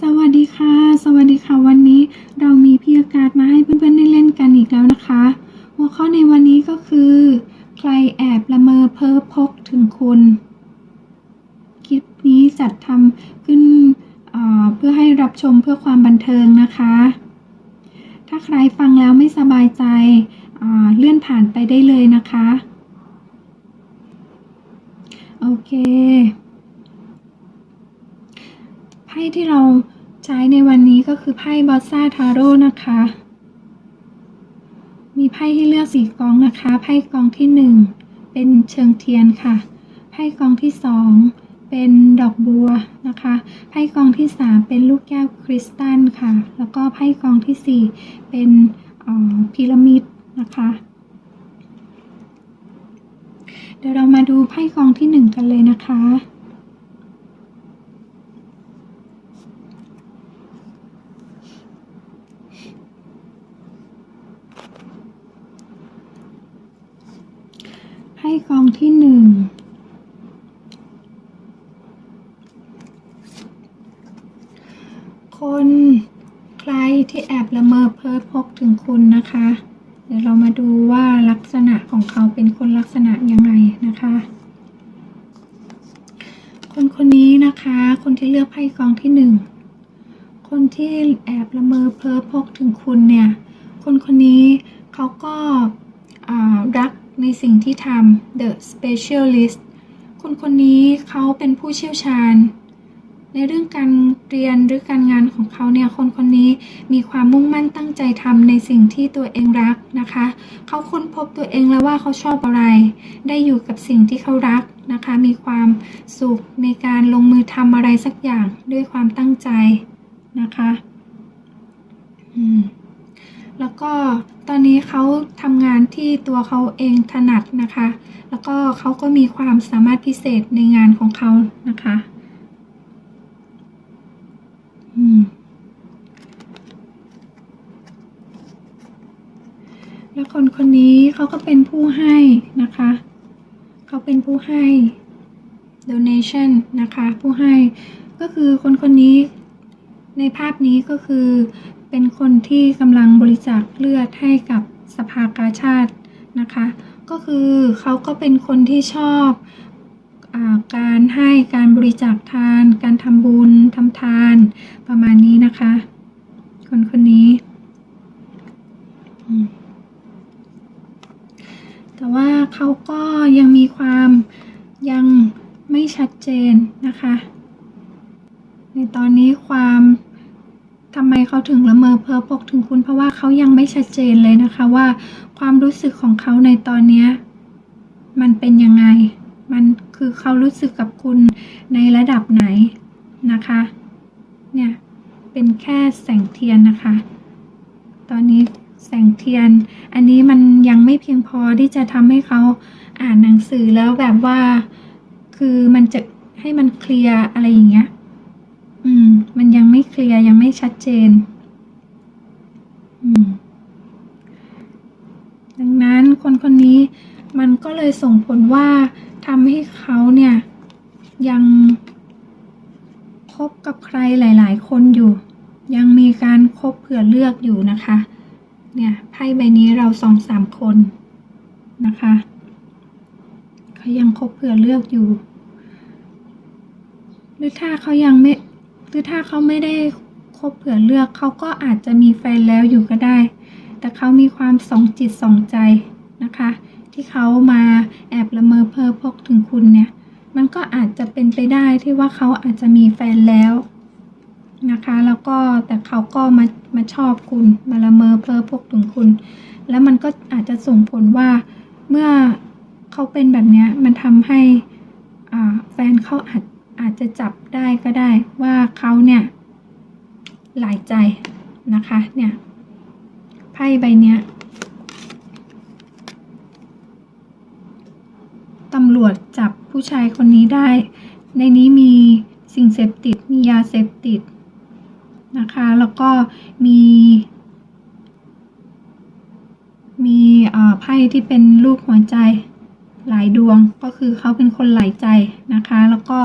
สวัสดีค่ะ สวัสดีค่ะวันนี้เรามีพี่อากาศมาให้เพื่อนๆได้เล่นกันอีกแล้วนะคะ หัวข้อในวันนี้ก็คือ ใครแอบละเมอเพ้อพกถึงคุณ คลิปนี้จัดทำขึ้นเอ่อเพื่อให้รับชมเพื่อความบันเทิงนะคะ ถ้าใครฟังแล้วไม่สบายใจอ่าเลื่อนผ่านไปได้เลยนะคะ โอเค ไพ่ที่เราใช้ในวันนี้ก็คือไพ่บอสซาทาโร่นะคะ มีไพ่ให้เลือกสีกองนะคะ ไพ่กองที่หนึ่งเป็นเชิงเทียนค่ะไพ่กองที่สองเป็นดอกบัวนะคะไพ่กองที่สามเป็นลูกแก้วคริสตัลค่ะ แล้วก็ไพ่กองที่สี่เป็นพีระมิดนะคะ เดี๋ยวเรามาดูไพ่กองที่หนึ่งกันเลยนะคะ กองที่หนึ่งคนใครที่แอบละเมอเพ้อพกถึงคุณนะคะ เดี๋ยวเรามาดูว่าลักษณะของเขาเป็นคนลักษณะยังไงนะคะ คนคนนี้นะคะ คนที่เลือกไพ่กองที่หนึ่งคนที่แอบละเมอเพ้อพกถึงคุณเนี่ย คนคนนี้เขาก็รัก ในสิ่งที่ทำ the specialist คนคนนี้เขาเป็นผู้เชี่ยวชาญ ในเรื่องการเรียนหรือการงานของเขาเนี่ยคนคนนี้มีความมุ่งมั่นตั้งใจทำในสิ่งที่ตัวเองรักนะคะ เขาค้นพบตัวเองแล้วว่าเขาชอบอะไร ได้อยู่กับสิ่งที่เขารักนะคะ มีความสุขในการลงมือทำอะไรสักอย่างด้วยความตั้งใจนะคะ อืม แล้วก็ตอนนี้เขาทำงานที่ตัวเขาเองถนัดนะคะ แล้วก็เขาก็มีความสามารถพิเศษในงานของเขานะคะแล้วคนคนนี้เขาก็เป็นผู้ให้นะคะ เขาเป็นผู้ให้ donation นะคะ ผู้ให้ก็คือคนคนนี้ในภาพนี้ก็คือ เป็นคนที่กำลังบริจาคเลือดให้กับสภากาชาตินะคะ ก็คือเขาก็เป็นคนที่ชอบอการให้การบริจาคทาน การทำบุญทำทานประมาณนี้นะคะ คนคนนี้ แต่ว่าเขาก็ยังมีความยังไม่ชัดเจนนะคะ ในตอนนี้ความ เขาถึงละเมอเพ้อพกถึงคุณ เพราะว่าเขายังไม่ชัดเจนเลยนะคะว่าความรู้สึกของเขาในตอนเนี้มันเป็นยังไง มันคือเขารู้สึกกับคุณในระดับไหนนะคะ เนี่ย เป็นแค่แสงเทียนนะคะ ตอนนี้แสงเทียน อันนี้มันยังไม่เพียงพอที่จะทำให้เขาอ่านหนังสือแล้วแบบว่า คือมันจะให้มันเคลียร์อะไรอย่างเงี้ย อืม มันยังไม่เคลียร์ยังไม่ชัดเจน อืม ดังนั้นคนคนนี้มันก็เลยส่งผลว่าทำให้เขาเนี่ย ยังคบกับใครหลาย ๆ คนอยู่ ยังมีการคบเผื่อเลือกอยู่นะคะ เนี่ยไพ่ใบนี้เราสองสามคนนะคะเขายังคบเผื่อเลือกอยู่ หรือถ้าเขายังไม่ หรือถ้าเขาไม่ได้คบเผื่อเลือกเขาก็อาจจะมีแฟนแล้วอยู่ก็ได้ แต่เขามีความสองจิตสองใจนะคะ ที่เขามาแอบละเมอเพ้อพกถึงคุณเนี่ย มันก็อาจจะเป็นไปได้ที่ว่าเขาอาจจะมีแฟนแล้วนะคะ แล้วก็แต่เขาก็มามาชอบคุณมาละเมอเพ้อพกถึงคุณ แล้วมันก็อาจจะส่งผลว่าเมื่อเขาเป็นแบบนี้มันทำให้แฟนเขาอาจ อาจจะจับได้ก็ได้ว่าเขาเนี่ยหลายใจนะคะเนี่ยไพ่ใบเนี้ยตำรวจจับผู้ชายคนนี้ได้ ในนี้มีสิ่งเสพติดมียาเสพติดนะคะแล้วก็มี มีไพ่ที่เป็นรูปหัวใจ หลายดวงก็คือเขาเป็นคนหลายใจนะคะ แล้วก็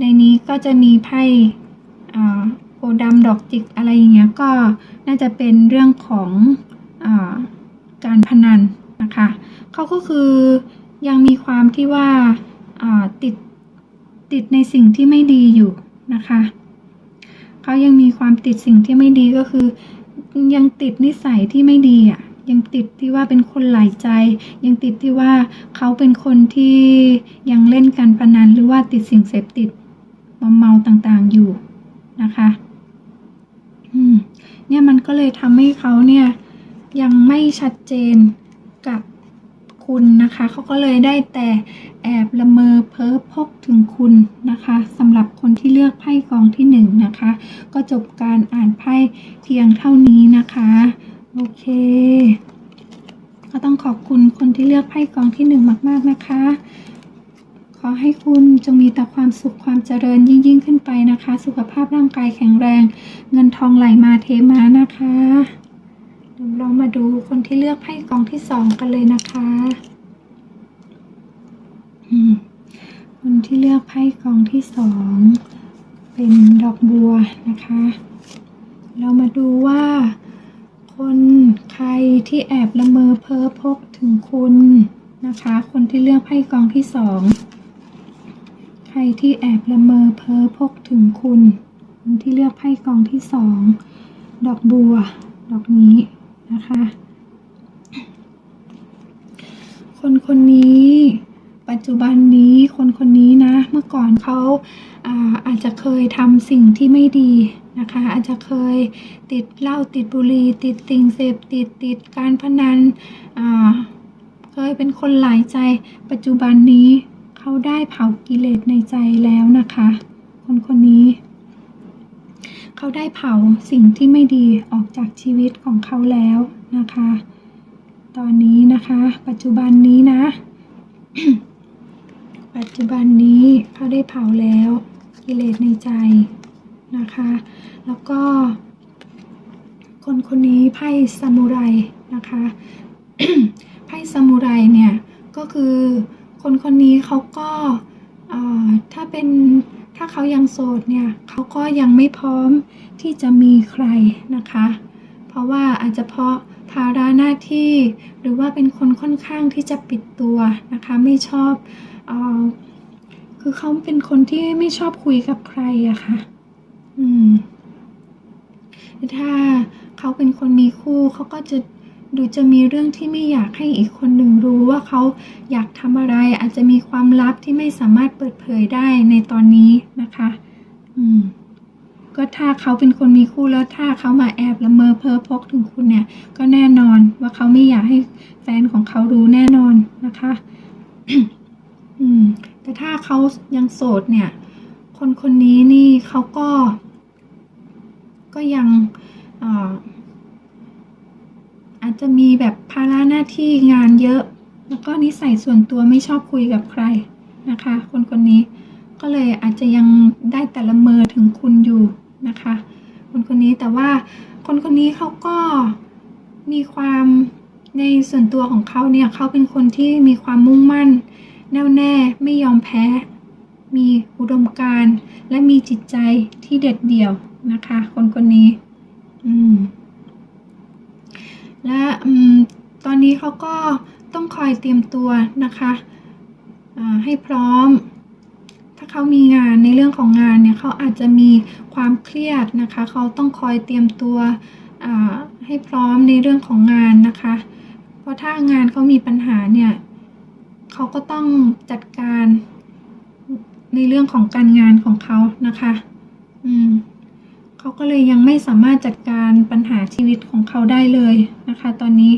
ในนี้ก็จะมีไพ่อ่าธิ์ดำดอกจิกอะไรอย่างเงี้ยก็น่าจะเป็นเรื่องของอการพนันนะคะเขาก็คือยังมีความที่ว่าอ่าติดติดในสิ่งที่ไม่ดีอยู่นะคะเขายังมีความติดสิ่งที่ไม่ดีก็คือ ยังติดนิสัยที่ไม่ดีอะ ยังติดที่ว่าเป็นคนหลายใจ ยังติดที่ว่าเขาเป็นคนที่ยังเล่นการพนันหรือว่าติดสิ่งเสพติดมอมเมาต่างๆอยู่นะคะเนี่ยมันก็เลยทำให้เขาเนี่ยยังไม่ชัดเจนกับคุณนะคะเขาก็เลยได้แต่แอบละเมอเพ้อพกถึงคุณนะคะสำหรับคนที่เลือกไพ่กองที่หนึ่งนะคะ ก็จบการอ่านไพ่เพียงเท่านี้นะคะ โอเค ก็ต้องขอบคุณคนที่เลือกไพ่กองที่หนึ่งมาก ๆ นะคะ ขอให้คุณจงมีแต่ความสุขความเจริญยิ่งยิ่งๆขึ้นไปนะคะ สุขภาพร่างกายแข็งแรง เงินทองไหลมาเทมานะคะเดี๋ยวเรามาดูคนที่เลือกไพ่กองที่สองกันเลยนะคะคนที่เลือกไพ่กองที่สองเป็นดอกบัวนะคะ เรามาดูว่า คนใครที่แอบละเมอเพ้อพกถึงคุณนะคะ คนที่เลือกไพ่กองที่สองใครที่แอบละเมอเพ้อพกถึงคุณ คนที่เลือกไพ่กองที่สองดอกบัว ดอกนี้นะคะ คนคนนี้ปัจจุบันนี้คนคนนี้นะ เมื่อก่อนเขาอาอาจจะเคยทำสิ่งที่ไม่ดีนะคะ จจะเคยติดเหล้าติดบุหรี่ติดสิ่งเสพติดติดการพนันเคยเป็นคนหลายใจ ปัจจุบันนี้เขาได้เผากิเลสในใจแล้วนะคะ คนคนนี้ เขาได้เผาสิ่งที่ไม่ดีออกจากชีวิตของเขาแล้วนะคะ ตอนนี้นะคะ ปัจจุบันนี้นะ ปัจจุบันนี้เขาได้เผาแล้วกิเลสในใจ นะคะ แล้วก็ คนคนนี้ไพ่ซามูไรนะคะไพ่ซามูไรเนี่ยก็คือคนคนนี้เขาก็ถ้าเป็นถ้าเขายังโสดเนี่ยเขาก็ยังไม่พร้อมที่จะมีใครนะคะ เพราะว่าอาจจะเพราะภาระหน้าที่หรือว่าเป็นคนค่อนข้างที่จะปิดตัวนะคะไม่ชอบออคือเขาเป็นคนที่ไม่ชอบคุยกับใครอะค่ะ อืม ถ้าเขาเป็นคนมีคู่เขาก็จะดูจะมีเรื่องที่ไม่อยากให้อีกคนหนึ่งรู้ว่าเขาอยากทำอะไร อาจจะมีความลับที่ไม่สามารถเปิดเผยได้ในตอนนี้นะคะ อืม ก็ถ้าเขาเป็นคนมีคู่แล้วถ้าเขามาแอบละเมอเพ้อพกถึงคุณเนี่ย ก็แน่นอนว่าเขาไม่อยากให้แฟนของเขารู้แน่นอนนะคะ อืม แต่ถ้าเขายังโสดเนี่ย คนคนนี้นี่เขาก็ ก็ยังอ่ออาจจะมีแบบภาระหน้าที่งานเยอะ แล้วก็นิสัยส่วนตัวไม่ชอบคุยกับใครนะคะ คนคนนี้ก็เลยอาจจะยังได้แต่ละเมอถึงคุณอยู่นะคะ คนคนนี้แต่ว่าคนคนนี้เขาก็มีความในส่วนตัวของเขาเนี่ยเขาเป็นคนที่มีความมุ่งมั่น แน่วแน่ไม่ยอมแพ้ มีอุดมการณ์และมีจิตใจที่เด็ดเดี่ยวนะคะ คนคนนี้ อืม และอืมตอนนี้เขาก็ต้องคอยเตรียมตัวนะคะให้พร้อม ถ้าเขามีงานในเรื่องของงานเนี่ยเขาอาจจะมีความเครียดนะคะ เขาต้องคอยเตรียมตัวให้พร้อมในเรื่องของงานนะคะ เพราะถ้างานเขามีปัญหาเนี่ยเขาก็ต้องจัดการ ในเรื่องของการงานของเขานะคะ อืมเขาก็เลยยังไม่สามารถจัดการปัญหาชีวิตของเขาได้เลยนะคะ ตอนนี้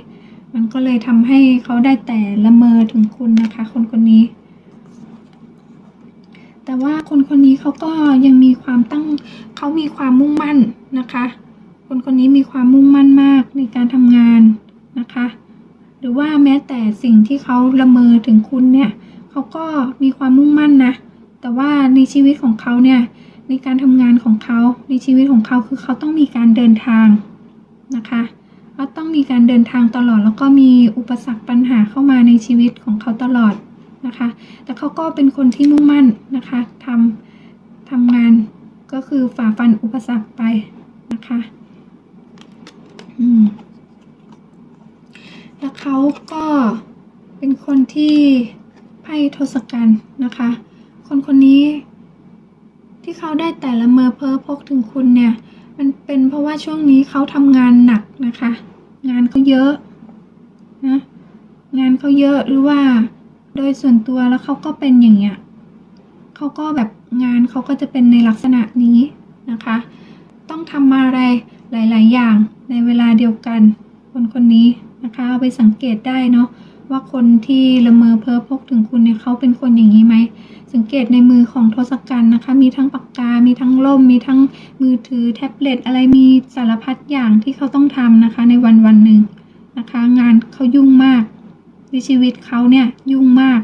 มันก็เลยทำให้เขาได้แต่ละเมอถึงคุณนะคะ คนคนนี้ แต่ว่าคนคนนี้เขาก็ยังมีความตั้งเขามีความมุ่งมั่นนะคะ คนคนนี้มีความมุ่งมั่นมากในการทำงานนะคะ หรือว่าแม้แต่สิ่งที่เขาละเมอถึงคุณเนี่ยเขาก็มีความมุ่งมั่นนะ แต่ว่าในชีวิตของเขาเนี่ยในการทำงานของเขาในชีวิตของเขาคือเขาต้องมีการเดินทางนะคะเขาต้องมีการเดินทางตลอด แล้วก็มีอุปสรรคปัญหาเข้ามาในชีวิตของเขาตลอดนะคะ แต่เขาก็เป็นคนที่มุ่งมั่นนะคะทำทำงานก็คือฝ่าฟันอุปสรรคไปนะคะอืมแล้วเขาก็เป็นคนที่ไพ่ทศกัณฐ์นะคะ คนคนนี้ ที่เขาได้แต่ละเมอเพ้อพกถึงคุณเนี่ย มันเป็นเพราะว่าช่วงนี้เขาทำงานหนักนะคะ งานเขาเยอะนะงานเขาเยอะหรือว่า โดยส่วนตัวแล้วเขาก็เป็นอย่างเงี้ยเขาก็แบบงานเขาก็จะเป็นในลักษณะนี้นะคะ ต้องทำอะไรหลาย ๆ อย่างในเวลาเดียวกัน คนคนนี้นะคะเอาไปสังเกตได้เนาะ ว่าคนที่ละเมอเพ้อพกถึงคุณเนี่ยเขาเป็นคนอย่างนี้ไหม สังเกตในมือของทศกัณฐ์นะคะ มีทั้งปากกา มีทั้งล่ม มีทั้งมือถือแท็บเล็ตอะไรมีสารพัดอย่างที่เขาต้องทำนะคะ ในวันวันหนึ่งนะคะ งานเขายุ่งมากในชีวิตเขาเนี่ยยุ่งมาก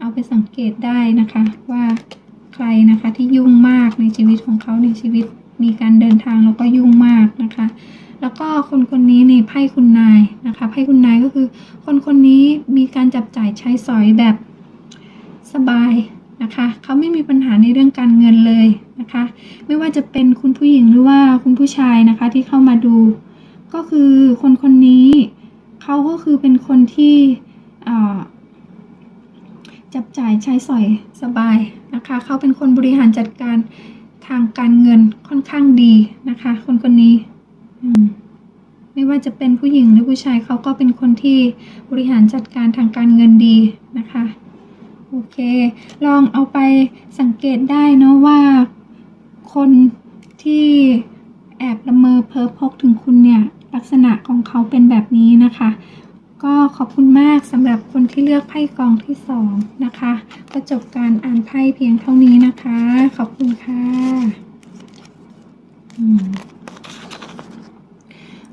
เอาไปสังเกตได้นะคะว่าใครนะคะที่ยุ่งมากในชีวิตของเขาในชีวิตมีการเดินทางแล้วก็ยุ่งมากนะคะ แล้วก็คนคนนี้นี่ไพ่คุณนายนะคะไพ่คุณนายก็คือ คนคนนี้มีการจับจ่ายใช้สอยแบบสบายนะคะเขาไม่มีปัญหาในเรื่องการเงินเลยนะคะ ไม่ว่าจะเป็นคุณผู้หญิงหรือว่าคุณผู้ชายนะคะที่เข้ามาดู ก็คือคนคนนี้เขาก็คือเป็นคนที่จับจ่ายใช้สอยสบายนะคะเขาเป็นคนบริหารจัดการทางการเงินค่อนข้างดีนะคะ คนคนนี้ ไม่ว่าจะเป็นผู้หญิงหรือผู้ชายเขาก็เป็นคนที่บริหารจัดการทางการเงินดีนะคะ โอเค ลองเอาไปสังเกตได้เนาะว่าคนที่แอบละเมอเพ้อพกถึงคุณเนี่ย ลักษณะของเขาเป็นแบบนี้นะคะ ก็ขอบคุณมากสำหรับคนที่เลือกไพ่กองที่สองนะคะก็จบการอ่านไพ่เพียงเท่านี้นะคะ ขอบคุณค่ะอืม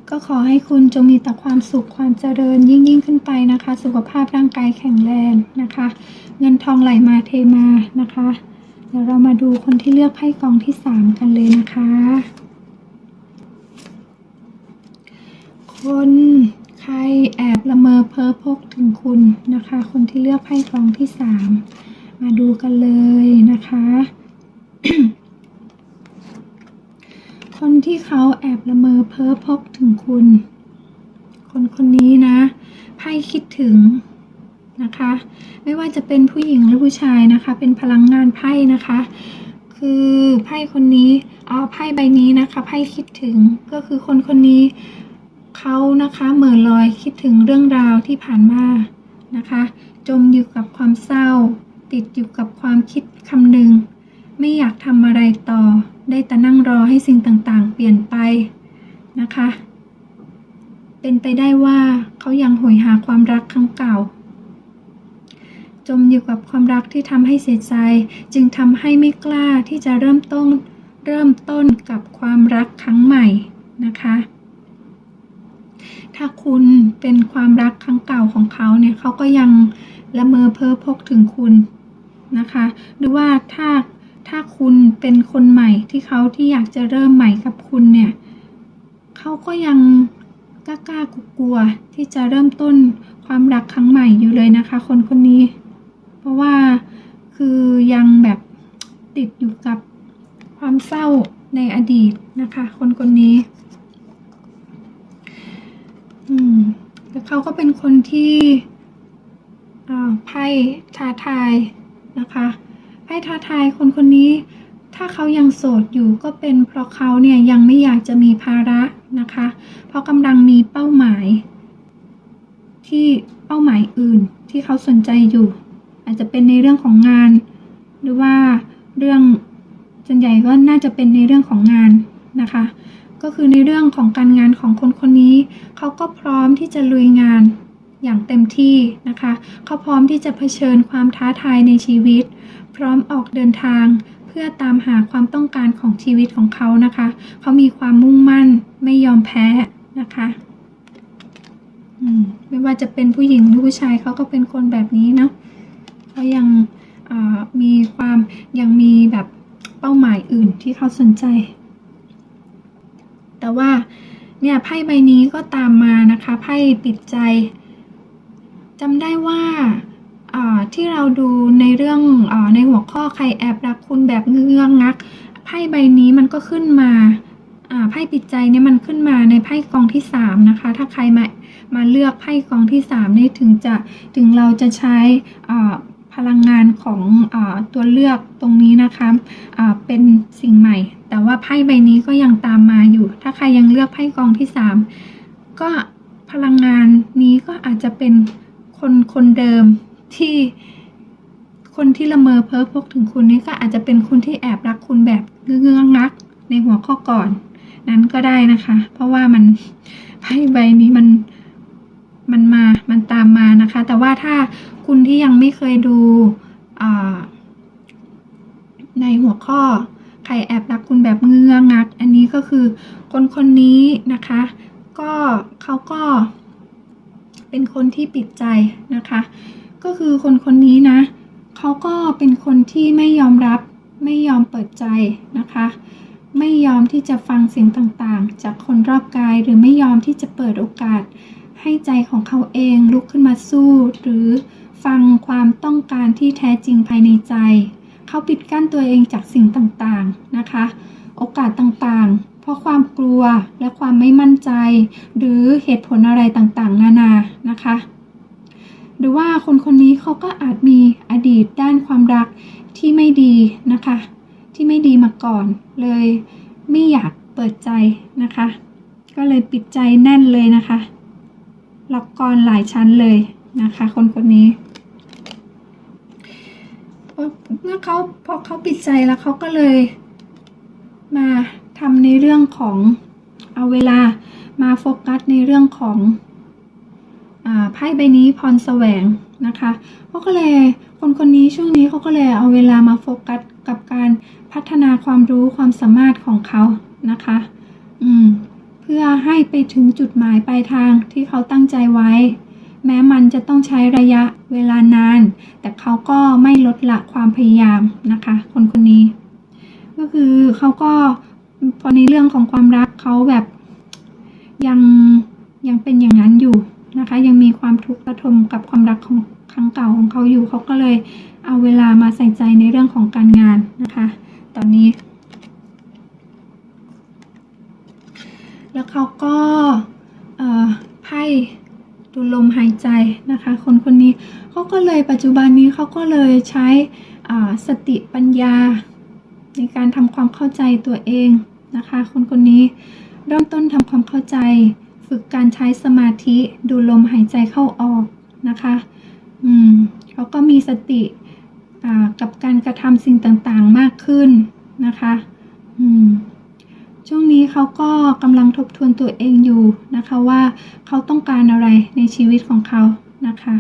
ก็ขอให้คุณจงมีแต่ความสุขความเจริญยิ่งยิ่งขึ้นไปนะคะ สุขภาพร่างกายแข็งแรงนะคะ เงินทองไหลมาเทมานะคะ เดี๋ยวเรามาดูคนที่เลือกไพ่กองที่สามกันเลยนะคะ คนใครแอบละเมอเพ้อพกถึงคุณนะคะ คนที่เลือกไพ่กองที่สามมาดูกันเลยนะคะ คนที่เขาแอบละเมอเพ้อพกถึงคุณ คนคนนี้นะไพ่คิดถึงนะคะ ไม่ว่าจะเป็นผู้หญิงหรือผู้ชายนะคะ เป็นพลังงานไพ่นะคะ คือไพ่คนนี้เอาไพ่ใบนี้นะคะไพ่คิดถึงก็คือคนคนนี้เขานะคะเหม่อลอยคิดถึงเรื่องราวที่ผ่านมานะคะ จมอยู่กับความเศร้า ติดอยู่กับความคิดคำหนึ่ง ไม่อยากทำอะไรต่อ ได้แต่นั่งรอให้สิ่งต่างๆ เปลี่ยนไปนะคะ เป็นไปได้ว่าเขายังโหยหาความรักครั้งเก่า จมอยู่กับความรักที่ทำให้เสียใจ จึงทำให้ไม่กล้าที่จะเริ่มต้น เริ่มต้นกับความรักครั้งใหม่นะคะ ถ้าคุณเป็นความรักครั้งเก่าของเขาเนี่ยเขาก็ยังละเมอเพ้อพกถึงคุณนะคะ หรือว่าถ้า ถ้าคุณเป็นคนใหม่ที่เขาที่อยากจะเริ่มใหม่กับคุณเนี่ยเขาก็ยังกล้ากล้ากลัวที่จะเริ่มต้นความรักครั้งใหม่อยู่เลยนะคะ คนคนนี้ เพราะว่าคือยังแบบติดอยู่กับความเศร้าในอดีตนะคะ คนคนนี้อืมแต่เขาก็เป็นคนที่อ่าไพ่ท้าทายนะคะ ไพ่ท้าทายคนคนนี้ ถ้าเขายังโสดอยู่ก็เป็นเพราะเขาเนี่ยยังไม่อยากจะมีภาระนะคะ เพราะกำลังมีเป้าหมาย ที่เป้าหมายอื่นที่เขาสนใจอยู่ อาจจะเป็นในเรื่องของงาน หรือว่าเรื่องส่วนใหญ่ก็น่าจะเป็นในเรื่องของงานนะคะ ก็คือในเรื่องของการงานของคนคนนี้ เขาก็พร้อมที่จะลุยงาน อย่างเต็มที่นะคะ เขาพร้อมที่จะเผชิญความท้าทายในชีวิต พร้อมออกเดินทาง เพื่อตามหาความต้องการของชีวิตของเขานะคะ เขามีความมุ่งมั่นไม่ยอมแพ้นะคะอืมไม่ว่าจะเป็นผู้หญิงหรือผู้ชายเขาก็เป็นคนแบบนี้เนาะเขายังมีความยังมีแบบเป้าหมายอื่นที่เขาสนใจ แต่ว่าเนี่ยไพ่ใบนี้ก็ตามมานะคะไพ่ปิดใจ จำได้ว่าที่เราดูในเรื่องอในหัวข้อใครแอบรักคุณแบบเงื้องงักไพ่ใบนี้มันก็ขึ้นมาไพ่ปิดใจเนี่ยมันขึ้นมาในไพ่กองที่สามนะคะ ถ้าใครมามาเลือกไพ่กองที่สามนี่ถึงจะถึงเราจะใช้พลังงานของอตัวเลือกตรงนี้นะคะอ่าเป็นสิ่งใหม่ แต่ว่าไพ่ใบนี้ก็ยังตามมาอยู่ ถ้าใครยังเลือกไพ่กองที่สามก็พลังงานนี้ก็อาจจะเป็น คนคนเดิมที่คนที่ละเมอเพ้อพกถึงคุณนี่ก็อาจจะเป็นคนที่แอบรักคุณแบบเงื้องักในหัวข้อก่อน นั้นก็ได้นะคะ เพราะว่ามันไพ่ใบนี้มันมันมา มันตามมานะคะ แต่ว่าถ้าคุณที่ยังไม่เคยดูในหัวข้อใครแอบรักคุณแบบเงื้องัก อันนี้ก็คือคนคนนี้นะคะ ก็เขาก็ เป็นคนที่ปิดใจนะคะ ก็คือคนคนนี้นะเขาก็เป็นคนที่ไม่ยอมรับ ไม่ยอมเปิดใจนะคะ ไม่ยอมที่จะฟังเสียงต่างๆ จากคนรอบกายหรือไม่ยอมที่จะเปิดโอกาส ให้ใจของเขาเองลุกขึ้นมาสู้ หรือฟังความต้องการที่แท้จริงภายในใจ เขาปิดกั้นตัวเองจากสิ่งต่างๆนะคะ โอกาสต่างๆ ราะความกลัวและความไม่มั่นใจ หรือเหตุผลอะไรต่างๆ นานานะคะ หรือว่าคนคนนี้เขาก็อาจมีอดีตด้านความรักที่ไม่ดีนะคะ ที่ไม่ดีมาก่อนเลยไม่อยากเปิดใจนะคะ ก็เลยปิดใจแน่นเลยนะคะล็อกกรหลายชั้นเลยนะคะ คนคนนี้พอเมื่อเขาพอเขาปิดใจแล้วเขาก็เลยมา ทำในเรื่องของเอาเวลามาโฟกัสในเรื่องของอ่าไพ่ใบนี้พรแสวงนะคะเขาก็เลยคนคนนี้ช่วงนี้เขาก็เลยเอาเวลามาโฟกัสกับการพัฒนาความรู้ความสามารถของเขานะคะ อืม เพื่อให้ไปถึงจุดหมายปลายทางที่เขาตั้งใจไว้ แม้มันจะต้องใช้ระยะเวลานาน แต่เขาก็ไม่ลดละความพยายามนะคะ คนคนนี้ ก็คือเขาก็ พอในเรื่องของความรักเขาแบบยังยังเป็นอย่างนั้นอยู่นะคะ ยังมีความทุกข์ระทมกับความรักของครั้งเก่าของเขาอยู่เขาก็เลยเอาเวลามาใส่ใจในเรื่องของการงานนะคะ ตอนนี้ แล้วเขาก็เอ่อไพ่ดูลมหายใจนะคะ คนคนนี้เขาก็เลยปัจจุบันนี้เขาก็เลยใช้สติปัญญา ในการทำความเข้าใจตัวเอง นะคะ คนคนนี้เริ่มต้นทำความเข้าใจ ฝึกการใช้สมาธิดูลมหายใจเข้าออกนะคะ อืมเขาก็มีสติกับการกระทำสิ่งต่างๆมากขึ้นนะคะ อืมช่วงนี้เขาก็กำลังทบทวนตัวเองอยู่นะคะว่าเขาต้องการอะไรในชีวิตของเขานะคะ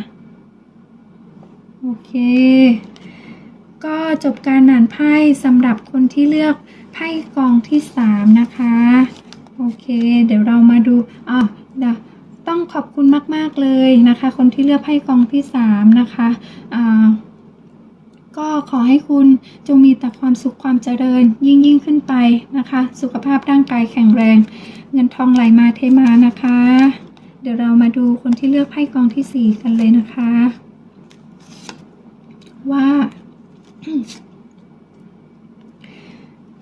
โอเค ก็จบการหนานไพ่สำหรับคนที่เลือก ไพ่กองที่สามนะคะ โอเค เดี๋ยวเรามาดูอะเดี๋ยวต้องขอบคุณมาก ๆ เลยนะคะ คนที่เลือกไพ่กองที่สามนะคะอ่าก็ขอให้คุณจงมีแต่ความสุขความเจริญยิ่งยิ่งขึ้นไปนะคะ สุขภาพร่างกายแข็งแรง เงินทองไหลมาเทมานะคะ เดี๋ยวเรามาดูคนที่เลือกไพ่กองที่สี่กันเลยนะคะ ว่า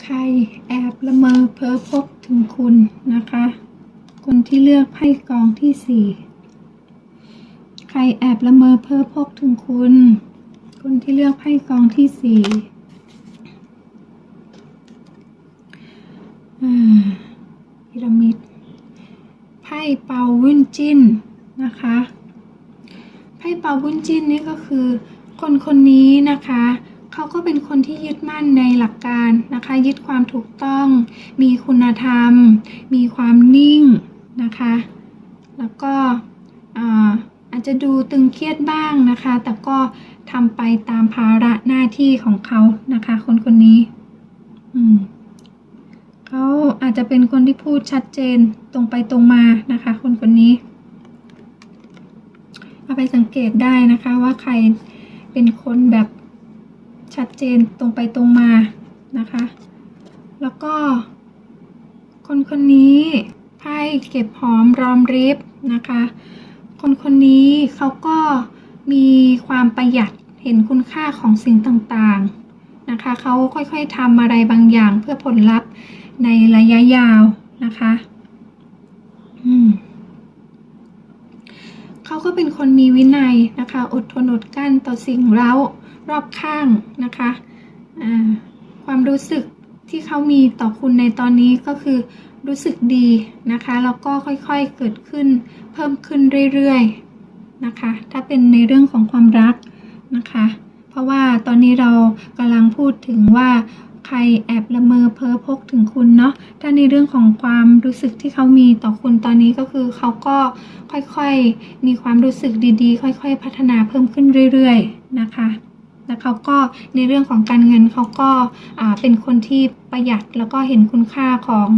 ใครแอบละเมอเพ้อพบถึงคุณนะคะ คนที่เลือกไพ่กองที่สี่ใครแอบละเมอเพ้อพบถึงคุณ คนที่เลือกไพ่กองที่สี่อ่าพีระมิด ไพ่เปาวุ้นจิ้นนะคะ ไพ่เปาบุญจิ้นนี่ก็คือ คนคนนี้นะคะ เขาก็เป็นคนที่ยึดมั่นในหลักการนะคะ ยึดความถูกต้อง มีคุณธรรม มีความนิ่งนะคะ แล้วก็อาอาจจะดูตึงเครียดบ้างนะคะ แต่ก็ทำไปตามภาระหน้าที่ของเขานะคะ คนคนนี้เขาอาจจะเป็นคนที่พูดชัดเจนตรงไปตรงมานะคะ คนคนนี้ เอาไปสังเกตได้นะคะว่าใครเป็นคนแบบ ชัดเจนตรงไปตรงมานะคะ แล้วก็ คนคนนี้ไพ่เก็บหอมรอมริบนะคะ คนคนนี้เขาก็มีความประหยัดเห็นคุณค่าของสิ่งต่างๆนะคะเขาค่อยๆทำอะไรบางอย่างเพื่อผลลัพธ์ในระยะยาวนะคะเขาก็เป็นคนมีวินัยนะคะ อดทนอดกั้นต่อสิ่งเร้า รอบข้างนะคะความรู้สึกที่เขามีต่อคุณในตอนนี้ก็คือรู้สึกดีนะคะแล้วก็ค่อยๆเกิดขึ้นเพิ่มขึ้นเรื่อยๆนะคะ ถ้าเป็นในเรื่องของความรักนะคะ เพราะว่าตอนนี้เรากำลังพูดถึงว่าใครแอบละเมอเพ้อพกถึงคุณเนาะถ้าในเรื่องของความรู้สึกที่เขามีต่อคุณตอนนี้ก็คือเขาก็ค่อยๆมีความรู้สึกดีๆ ค่อย ๆ พัฒนาเพิ่มขึ้นเรื่อย ๆ นะคะ แล้วเขาก็ในเรื่องของการเงินเขาก็าเป็นคนที่ประหยัดแล้วก็เห็นคุณค่าของ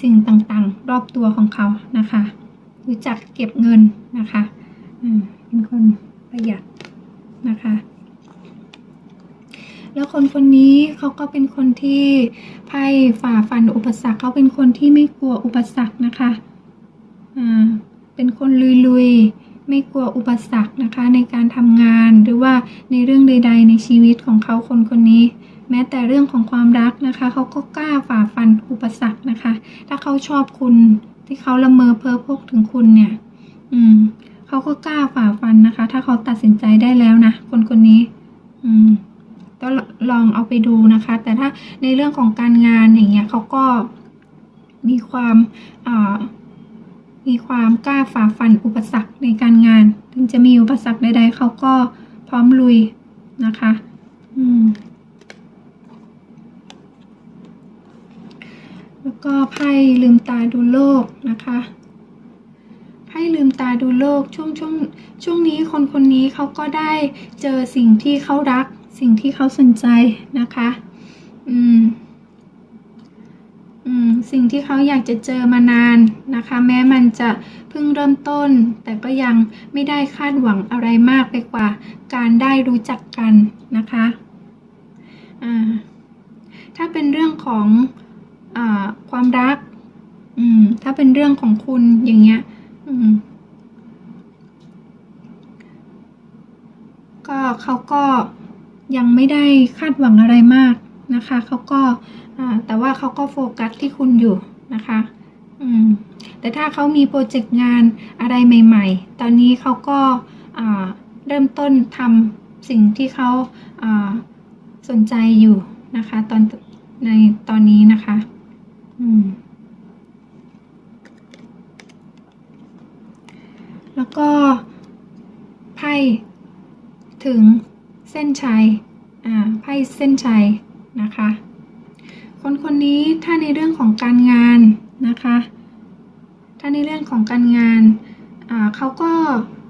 สิ่งต่างๆ รอบตัวของเขานะคะ รู้จักเก็บเงินนะคะอืมเป็นคนประหยัดนะคะ แล้วคนคนนี้เขาก็เป็นคนที่ไพ่ฝ่าฟันอุปสรรคเขาเป็นคนที่ไม่กลัวอุปสรรคนะคะอ่าเป็นคนลุยๆ ไม่กลัวอุปสรรคนะคะ ในการทำงานหรือว่าในเรื่องใด ๆ ในชีวิตของเขาคนคนนี้ แม้แต่เรื่องของความรักนะคะ เขาก็กล้าฝ่าฟันอุปสรรคนะคะ ถ้าเขาชอบคุณที่เขาละเมอเพ้อพกถึงคุณเนี่ย อืมเขาก็กล้าฝ่าฟันนะคะ ถ้าเขาตัดสินใจได้แล้วนะคนคนนี้ อืมก็ลองเอาไปดูนะคะ แต่ถ้าในเรื่องของการงานอย่างเงี้ยเขาก็มีความอ่า มีความกล้าฝ่าฟันอุปสรรคในการงาน ถึงจะมีอุปสรรคใด ๆ เขาก็พร้อมลุยนะคะอืมแล้วก็ไพ่ลืมตาดูโลกนะคะไพ่ลืมตาดูโลกช่วงช่วงช่วงนี้คนคนนี้เขาก็ได้เจอสิ่งที่เขารัก สิ่งที่เขาสนใจนะคะ อือืม สิ่งที่เขาอยากจะเจอมานานนะคะ แม้มันจะเพิ่งเริ่มต้น แต่ก็ยังไม่ได้คาดหวังอะไรมากไปกว่า การได้รู้จักกันนะคะถ้าเป็นเรื่องของอความรักถ้าเป็นเรื่องของคุณอย่างเงี้ยก็เขาก็ยังไม่ได้คาดหวังอะไรมาก นะคะเขาก็แต่ว่าเขาก็โฟกัสที่คุณอยู่นะคะแต่ถ้าเขามีโปรเจกต์งานอะไรใหม่ ๆ ตอนนี้เขาก็าเริ่มต้นทำสิ่งที่เขาาสนใจอยู่นะคะตอนในตอนนี้นะคะแล้วก็ไพ่ถึงเส้นชัยไพ่เส้นชัย นะคะ คนคนนี้ถ้าในเรื่องของการงานนะคะ ถ้าในเรื่องของการงานเขาก็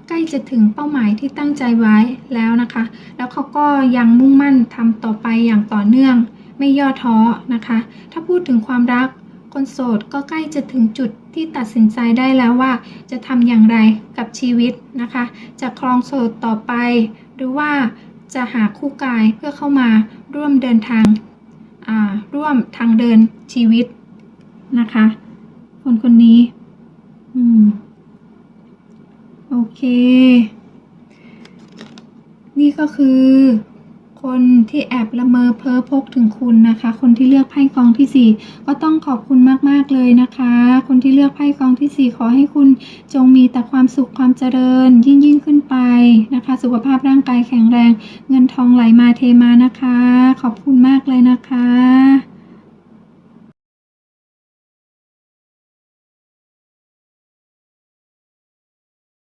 ใกล้จะถึงเป้าหมายที่ตั้งใจไว้แล้วนะคะ แล้วเขาก็ยังมุ่งมั่นทำต่อไปอย่างต่อเนื่อง ไม่ย่อท้อนะคะ ถ้าพูดถึงความรัก คนโสดก็ใกล้จะถึงจุดที่ตัดสินใจได้แล้วว่า จะทำอย่างไรกับชีวิตนะคะ จะครองโสดต่อไป หรือว่าจะหาคู่กายเพื่อเข้ามา ร่วมเดินทางาร่วมทางเดินชีวิตนะคะ คนคนนี้โอเค นี่ก็คือ คนที่แอบละเมอเพ้อพกถึงคุณนะคะ คนที่เลือกไพ่กองที่สี่ก็ต้องขอบคุณมากๆเลยนะคะ คนที่เลือกไพ่กองที่สี่ขอให้คุณจงมีแต่ความสุขความเจริญ ยิ่งยิ่งขึ้นไปนะคะ สุขภาพร่างกายแข็งแรง เงินทองไหลมาเทมานะคะ ขอบคุณมากเลยนะคะ